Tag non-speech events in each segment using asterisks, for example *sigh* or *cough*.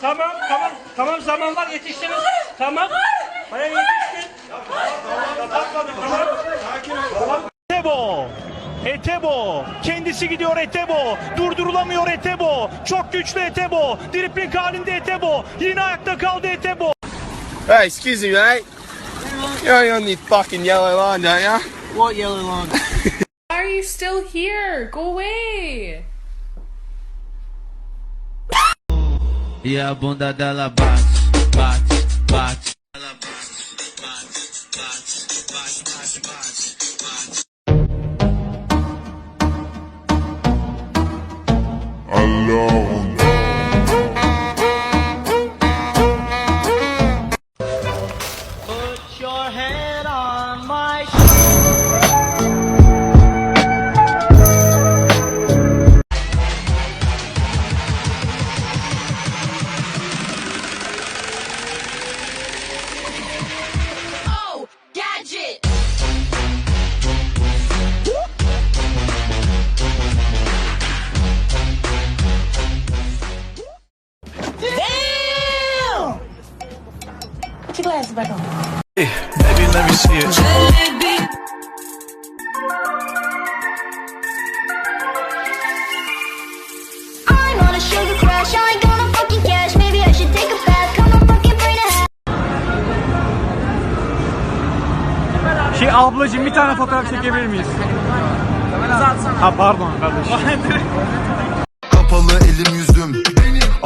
Tamam tamam tamam zaman var yetiştiniz. Tamam. Hayır yetiştin. Etebo. Etebo. Kendisi gidiyor Etebo. Durdurulamıyor Etebo. Çok güçlü Etebo. Dripling halinde Etebo. Yine ayakta kaldı Etebo. Hey, excuse me, mate. You're on the fucking yellow line, don't ya? What yellow line? Why are you still here? Go away. E a bunda dela bate, bate, bate. Ela bate, bate, bate, bate, bate, bate. Put Baby, let me see it. I'm on a sugar crash, I ain't gonna fucking cash. Maybe I should take a bath. Come on, fucking bring a hat. Şey ablacığım bir tane fotoğraf çekebilir miyiz? Ha pardon kardeşim. Kapalı elim yüzüm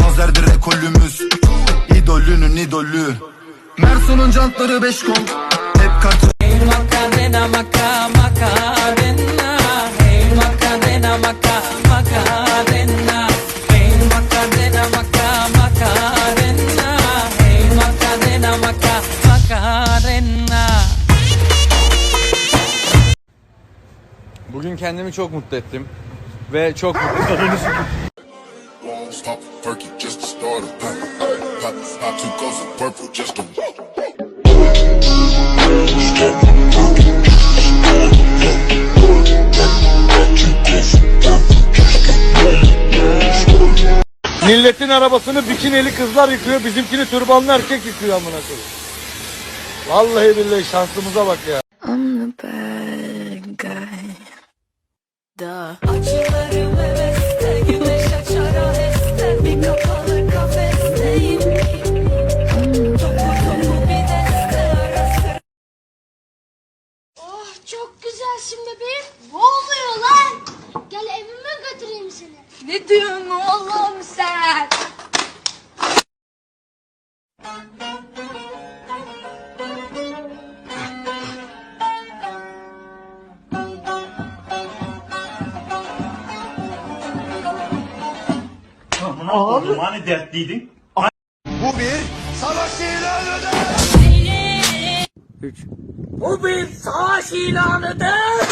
Azerdir ekolümüz İdolünün idolü Mersun'un jantları beş kol Hep kart Macarena, maca, macarena. Hey, macarena, maca, macarena. Hey, macarena, maca, macarena. Hey, macarena, maca, macarena. Bugün kendimi çok mutlu ettim. Ve çok mutlu *laughs* Won't stop Turkey just to start a pop Pop, pop two ghosts of purple just to Milletin arabasını bikineli kızlar yıkıyor, bizimkini türbanlı erkek yıkıyor amına koyayım. Vallahi billahi şansımıza bak ya. I'm the bad guy. Duh. Seni. Ne diyorsun oğlum sen? Hani dertliydin? Bu bir savaş ilanıdır Bu bir savaş ilanıdır.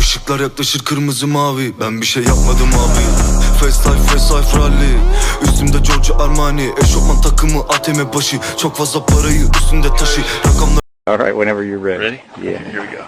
Işıklar yaklaşır kırmızı mavi Ben bir şey yapmadım abi Fast life, fast life rally Üstümde Giorgio Armani Eşofman takımı ATM başı Çok fazla parayı üstünde taşı Rakamlar All right, whenever you're ready. Ready? Yeah. Here we go.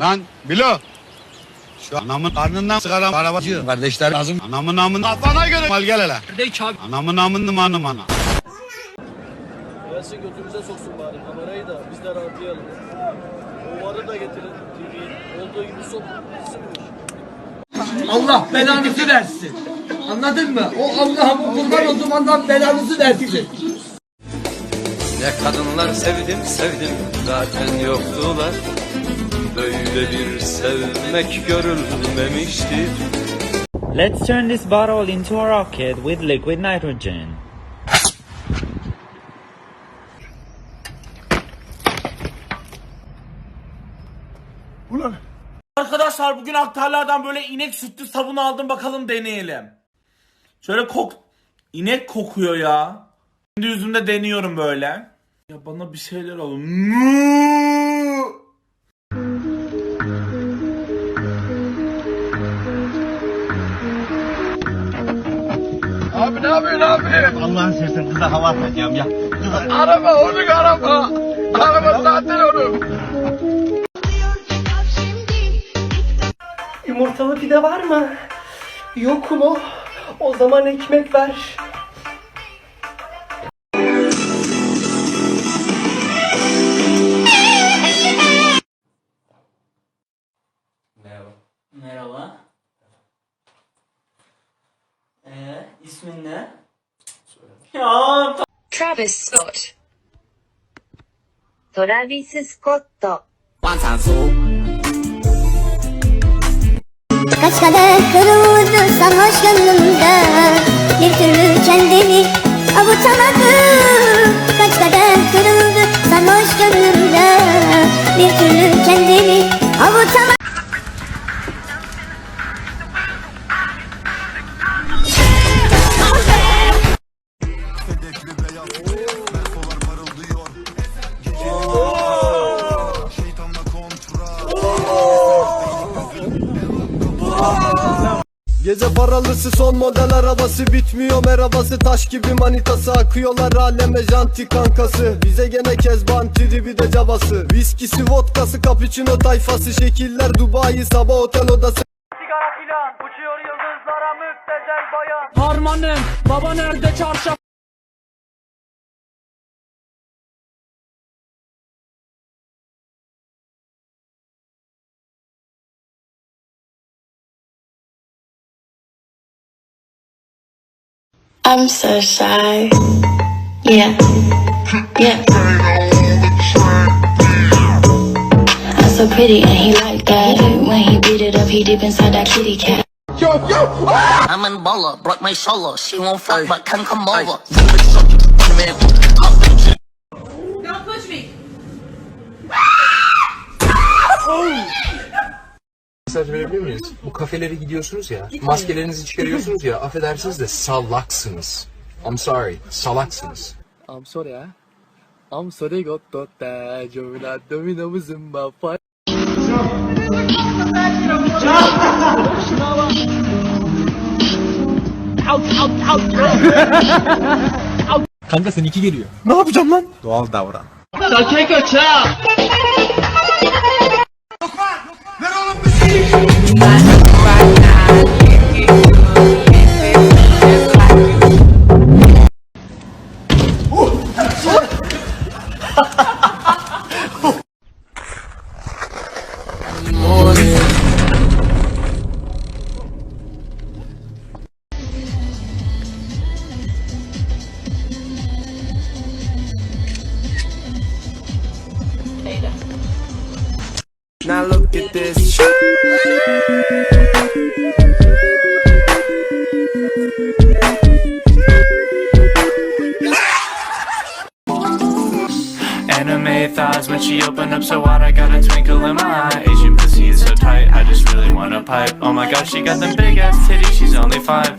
Lan Bilo. Şu anamın karnından çıkaran arabacı kardeşler lazım. Anamın namını kafana göre mal gel hele. Kardeş abi. Anamın namını manı mana. Gelsin götümüze soksun bari kamerayı da biz de rahatlayalım. Ovarı da getirin TV'yi. Olduğu gibi sok. Allah belanızı versin. Anladın mı? O Allah'ın kurban olduğum Allah belanızı versin. Ne kadınlar sevdim sevdim zaten yoktular. Böyle bir sevmek görülmemiştir. Let's turn this bottle into a rocket with liquid nitrogen. Ulan Arkadaşlar bugün aktarlardan böyle inek sütlü sabun aldım bakalım deneyelim. Şöyle kok... İnek kokuyor ya. Şimdi yüzümde deniyorum böyle. Ya bana bir şeyler alın. Yapıyorsun abi? Allah'ın seversen kıza hava atacağım ya. Araba onun araba. Araba zaten onun. Yumurtalı pide var mı? Yok mu? O zaman ekmek ver. İsmin ne? Söyle. Ya ta- Travis Scott. Travis Scott. ワンサンソー。近々来る寒 Gece paralısı son model arabası. Bitmiyor merhabası. Taş gibi manitası. Akıyorlar aleme janti kankası. Bize gene kezban tribi de cabası Viskisi vodkası cappuccino tayfası. Şekiller Dubai sabah otel odası. Sigara filan uçuyor yıldızlara müptezel bayan. Harmanım baba nerede çarşaf? I'm so shy Yeah Yeah I'm so pretty and he like that When he beat it up he deep inside that kitty cat Yo, yo! Ah! I'm in baller, broke my shoulder. She won't fuck but can come over. Don't push me. Mesaj verebilir miyiz? Bu kafelere gidiyorsunuz ya, maskelerinizi çıkarıyorsunuz ya, affedersiniz de salaksınız. I'm sorry, salaksınız. I'm sorry ah I'm sorry got to te Giovina domina muzumba fa Kanka seninki geliyor. Ne yapacağım lan? Doğal davran. Now look at this Anime thighs when she opened up so wide, I got a twinkle in my eye. Asian pussy is so tight, I just really wanna pipe. Oh my gosh, she got them big ass titties, she's only five.